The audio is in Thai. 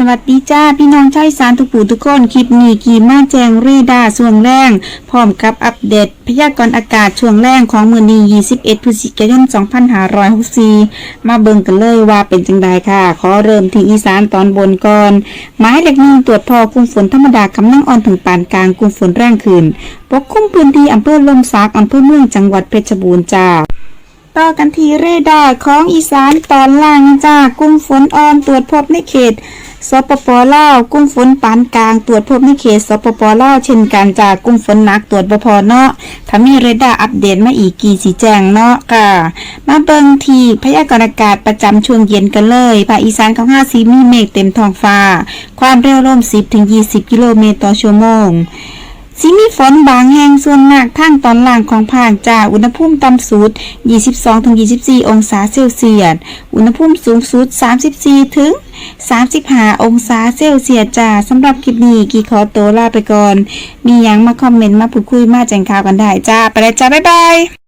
สวัสดีจ้า พี่น้องชาวอีสานทุกผู้ทุกคนคลิปนี้กีมาแจงเรดาร์ช่วงแรงพร้อมกับอัปเดต พยากรณ์อากาศช่วงแรงของมือนี21พฤศจิกายน 2564 มาเบิ่งกันเลยว่าเป็นจังใดค่ะ ขอเริ่มที่อีสานตอนบนก่อนหมายเลขหนึ่งตรวจพอกลุ่มฝนธรรมดากำลังอ่อนถึงปานกลางกลุ่มฝนแรงขึ้นปกคลุมพื้นที่อำเภอลมสักอำเภอเมืองจังหวัดเพชรบูรณ์จ้า ต่อกันที่เรดาร์ของอีสานตอนล่างจ้ากลุ่มฝนอ่อนตรวจพบในเขตสปปลาวกลุ่มฝนปานกลางตรวจพบในเขตสปปลาวเช่นกันจากกลุ่มฝนหนักตรวจบพเนาะถ้ามีเรดาร์อัปเดตมาอีกกี่สีแจงเนาะค่ะ มาเบิ่งที่พยากรณ์อากาศประจำช่วงเย็นกันเลยภาคอีสานของ5สีมีเมฆเต็มท้องฟ้า ความเร็วลม10-20 กิโลเมตรต่อชั่วโมง สิมีฝนบางแห่งส่วนมากทางตอนล่างของภาคจ้าอุณหภูมิต่ำสุด 22-24 องศาเซลเซียส อุณหภูมิสูงสุด 34 ถึง 35 องศาเซลเซียสจ้าสำหรับคลิปนี้กี่ขอตัวลาไปก่อน มียังมาคอมเมนต์มาพูดคุยมาแจ้งข่าวกันได้จ้า ไปเลยจ้า บ๊ายบาย